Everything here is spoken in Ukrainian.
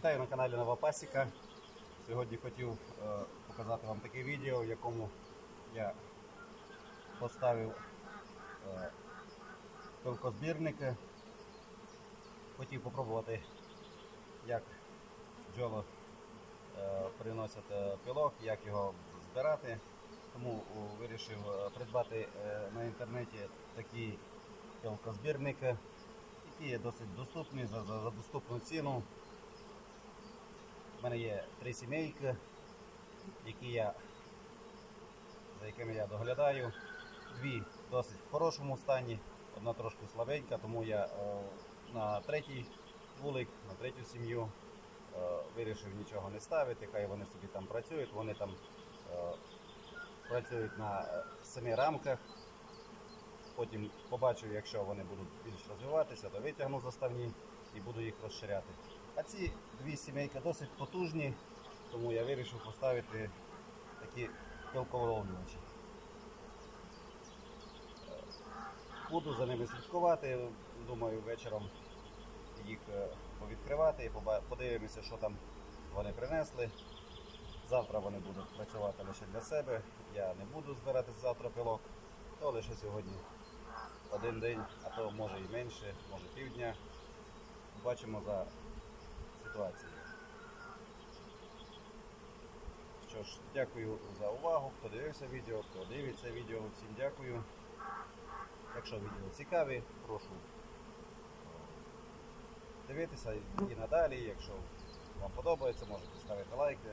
Вітаю на каналі Нова Пасіка. Сьогодні хотів е, показати вам таке відео, в якому я поставив е, пилкозбірники. Хотів попробувати, як бджоли е, приносять пилок, як його збирати. Тому вирішив придбати на інтернеті такі пилкозбірники, які є досить доступні за доступну ціну. У мене є три сімейки, які я, за якими я доглядаю. Дві досить в хорошому стані, одна трошки слабенька, тому я е, на третій вулик, на третю сім'ю е, вирішив нічого не ставити, хай вони собі там працюють, вони там е, працюють на е, самі рамках. Потім побачу, якщо вони будуть більш розвиватися, то витягну заставні і буду їх розширяти. А ці дві сімейки досить потужні, тому я вирішив поставити такі пилковоловлювачі. Е, Буду за ними слідкувати. Думаю, вечором їх е, повідкривати і подивимося, що там вони принесли. Завтра вони будуть працювати лише для себе. Я не буду збирати завтра пилок, то лише сьогодні один день, а то може і менше, може півдня. Бачимо за ситуацією. Що ж, дякую за увагу. Хто дивився відео, хто дивиться відео, всім дякую. Якщо відео цікаві, прошу е, дивитися і надалі. Якщо вам подобається, можете ставити лайки.